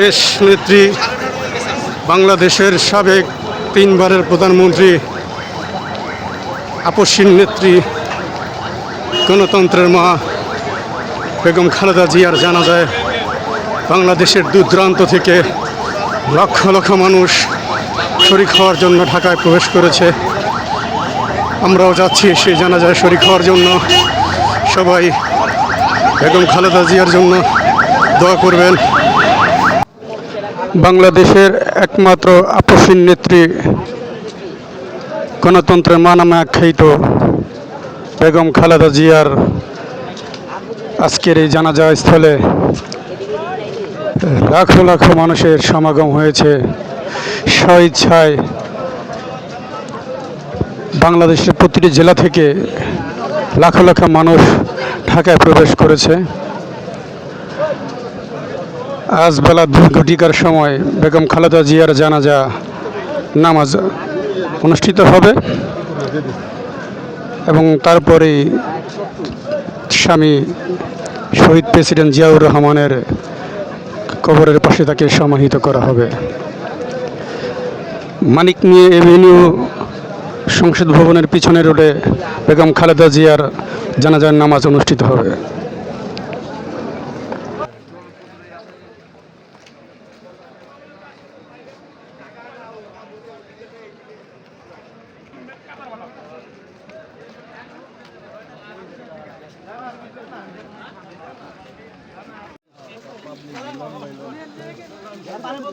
দেশ নেত্রী, বাংলাদেশের সাবেক তিনবারের প্রধানমন্ত্রী, আপসীন নেত্রী, গণতন্ত্রের মা বেগম খালেদা জিয়ার জানা যায় বাংলাদেশের দূরদূরান্ত থেকে লক্ষ লক্ষ মানুষ শরিক হওয়ার জন্য ঢাকায় প্রবেশ করেছে। আমরাও যাচ্ছি সেই জানাজায় শরিক হওয়ার জন্য। সবাই বেগম খালেদা জিয়ার জন্য দোয়া করবেন। বাংলাদেশের একমাত্র আপসীন নেত্রী গণতন্ত্রের মা নামে আখ্যায়িত বেগম খালেদা জিয়ার আজকের এই জানাজা স্থলে লাখো লাখো মানুষের সমাগম হয়েছে। স্বইচ্ছায় বাংলাদেশের প্রতিটি জেলা থেকে লাখো লাখো মানুষ ঢাকায় প্রবেশ করেছে। আজ বেলা দুই ঘটিকার সময় বেগম খালেদা জিয়ার জানাজা নামাজ অনুষ্ঠিত হবে এবং তারপরেই স্বামী শহীদ প্রেসিডেন্ট জিয়াউর রহমানের কবরের পাশে তাকে সমাহিত করা হবে। মানিক নিয়ে এভিনিউ সংসদ ভবনের পিছনে রোডে বেগম খালেদা জিয়ার জানাজার নামাজ অনুষ্ঠিত হবে।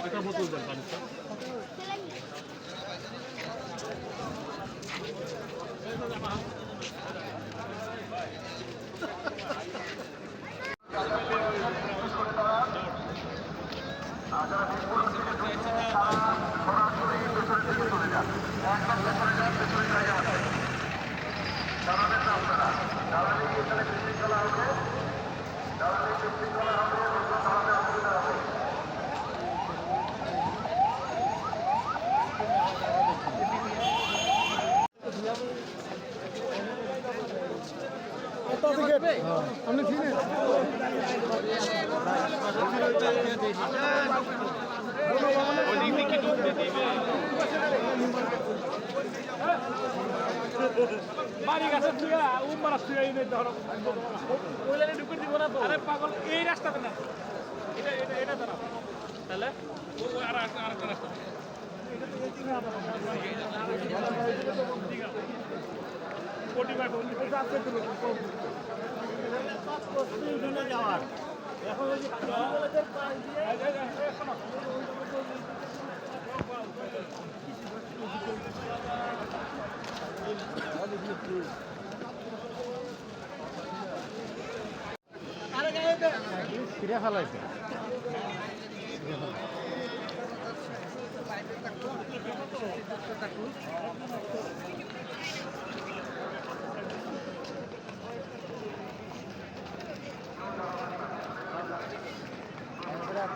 একটা বোতল দেন পানি বাড়ি গাছে তুই উম্মারা তুই এই নে ধরো ওইলারে ঢুকে দিব না তো আরে পাগল, এই রাস্তাতে না। এটা এটা এটা দাঁড়া তাহলে? ও, আর আর একটা রাস্তা। ফিরে ফেলাইছে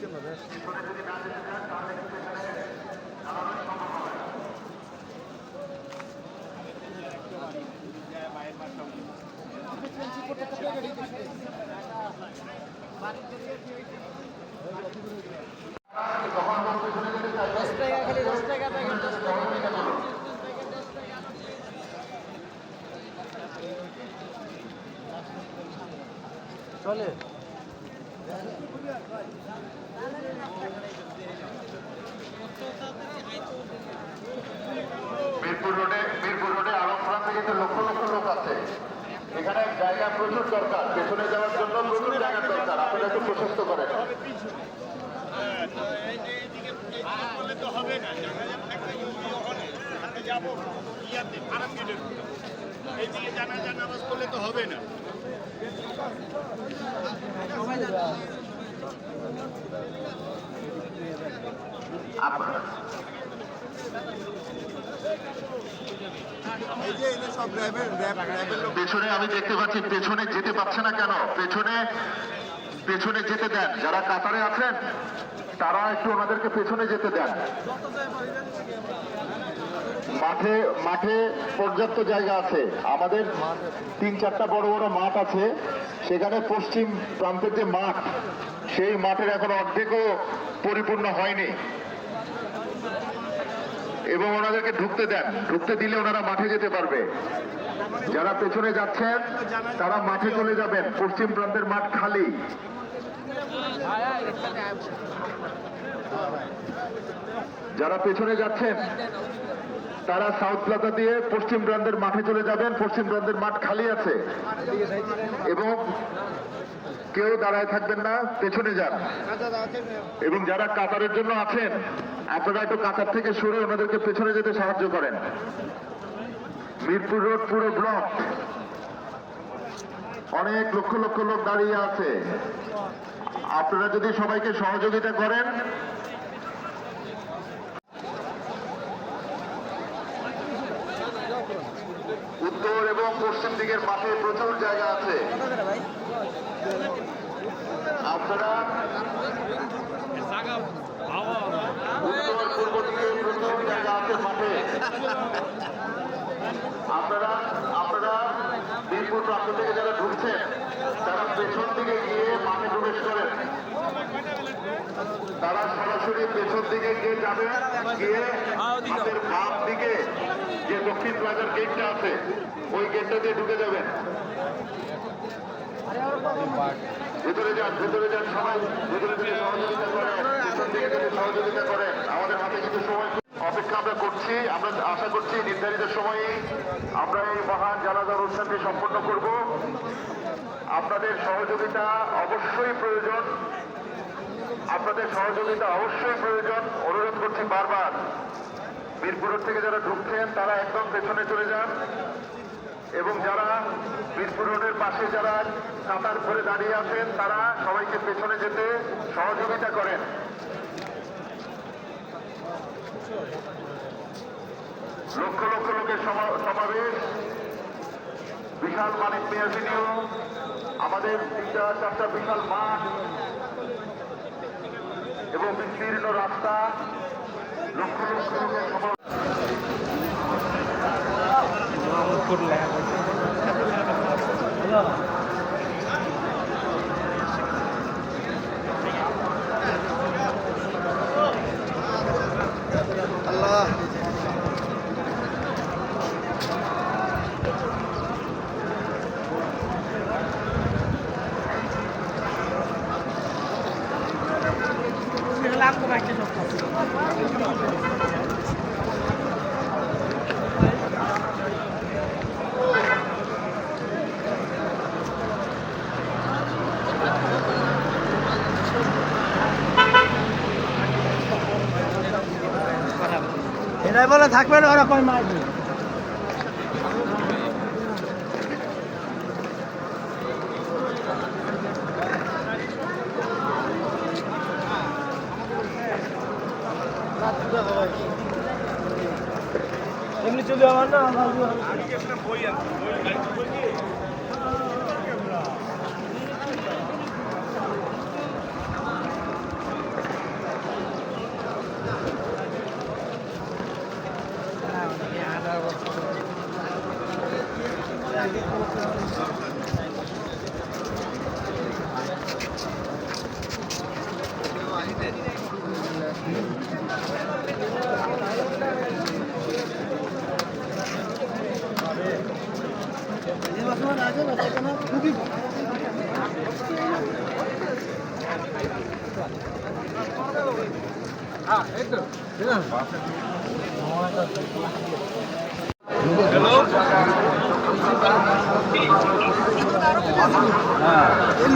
ওই যে বলেছে পাশ দিয়ে শোনো চলে। মিরপুর রোডে মিরপুর রোডে আলমপুরা থেকে তো লক্ষ লক্ষ লোক আছে। এখানে জায়গা প্রচুর দরকার, পেছনে যাওয়ার জন্য প্রচুর জায়গার দরকার, আপনারা একটু প্রশস্ত করেন। এইদিকে জানা জানা করলে তো হবে না। পেছনে আমি দেখতে পাচ্ছি, পেছনে যেতে পারছে না কেন? পেছনে পেছনে যেতে দেন। যারা কাতারে আছেন, তারা একটু ওনাদেরকে পেছনে যেতে দেন। মাঠে মাঠে পর্যাপ্ত জায়গা আছে। আমাদের তিন, চারটা বড় বড় মাঠ আছে। সেখানে পশ্চিম প্রান্তের যে মাঠ, সেই মাঠের এখন অর্ধেকও পরিপূর্ণ হয়নি। এবং ওনাদেরকে ঢুকতে দেন। ঢুকতে দিলে ওনারা মাঠে যেতে পারবে। যারা পেছনে যাচ্ছেন, তারা মাঠে চলে যাবেন। পশ্চিম প্রান্তের মাঠ খালি। যারা পেছনে যাচ্ছেন তারা সাউথ প্লাজা দিয়ে পশ্চিম প্রান্তের মাঠে চলে যাবেন। পশ্চিম প্রান্তের মাঠ খালি আছে। এবং কেউ দাঁড়ায় থাকবেন না, পেছনে যান। এবং যারা কাতারের জন্য আছেন, আপনারা একটু কাতার থেকে সরে ওনাদেরকে পেছনে যেতে সাহায্য করেন। মিরপুর রোড পুরো ব্লক। অনেক লক্ষ লক্ষ লোক দাঁড়িয়ে আছে। আপনারা যদি সবাইকে সহযোগিতা করেন উত্তর এবং পশ্চিম দিকের মাঠে প্রচুর জায়গা আছে। আপনারা উত্তর পূর্ব দিকে প্রচুর জায়গা আছে মাঠে। আপনারা আপনারা বীরপুর প্রান্ত থেকে যারা ঢুকছেন, তারা পেছন দিকে গিয়ে মাঠে প্রবেশ করেন। তারা সরাসরি পেছন দিকে গিয়ে যাবে গিয়ে হাতের বাম দিকে যে দক্ষিণ প্লাজার গেটটা আছে, ওই গেটটা দিয়ে ঢুকে যাবেন। ভেতরে যান ভেতরে যান সবাই, ভেতরে সহযোগিতা করেন সহযোগিতা করেন। আমাদের হাতে কিছু সময় অপেক্ষা আমরা করছি, আমরা আশা করছি নির্ধারিত সময়ে আমরা এই মহান জানাজার অনুষ্ঠানটি সম্পন্ন করব। আপনাদের সহযোগিতা অবশ্যই প্রয়োজন। আপনাদের সহযোগিতা অবশ্যই প্রয়োজন। অনুরোধ করছি বারবার। বীরপুর থেকে যারা ঢুকছেন, তারা একদম পেছনে চলে যান। এবং যারা বীরপুর রোডের পাশে যারা কাতার করে দাঁড়িয়ে আছেন, তারা সবাইকে পেছনে যেতে সহযোগিতা করেন। লক্ষ লক্ষ লোকের সমা- সমাবেশ। বিশাল মানিক মেয়াজিনিও আমাদের তিনটা, চারটা বিশাল মাঠ। এবং বিস্তীর্ণ রাস্তা। লক্ষ লক্ষ লোকের সমাবেশ এরাই বলে থাকবে না ওরকম মাছ এমনি চলে আমার না হ্যালো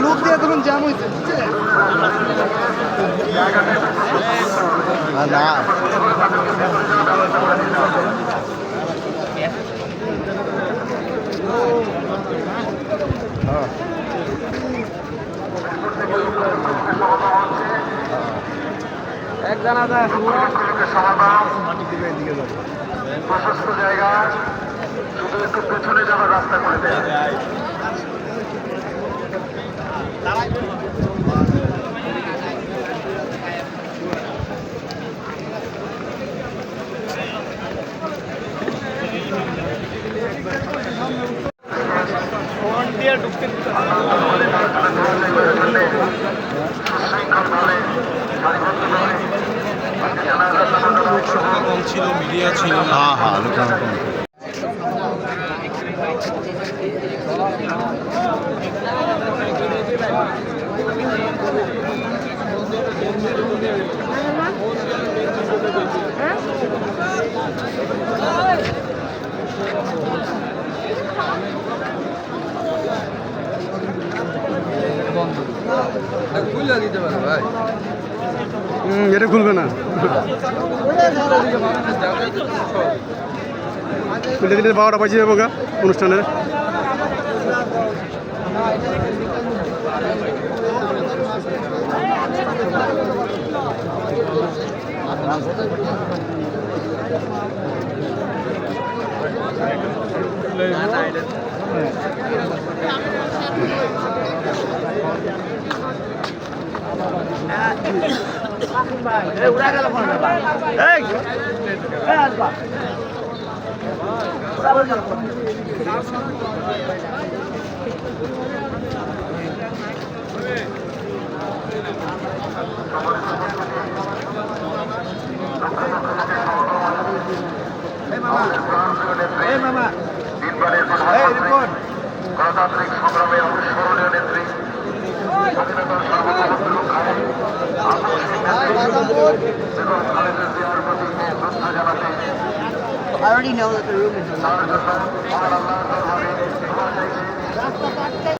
লোক দিয়ে তখন জ্যাম হয়েছে না। বুঝছেন লোকের সমাগম প্রশস্ত জায়গা। শুধু একটু পেছনে যাওয়ার রাস্তা করে দেয়। এটা খুলবে না। খুলে দিলে বারোটা বাজিয়ে যাব গা অনুষ্ঠানের দিনবারের তার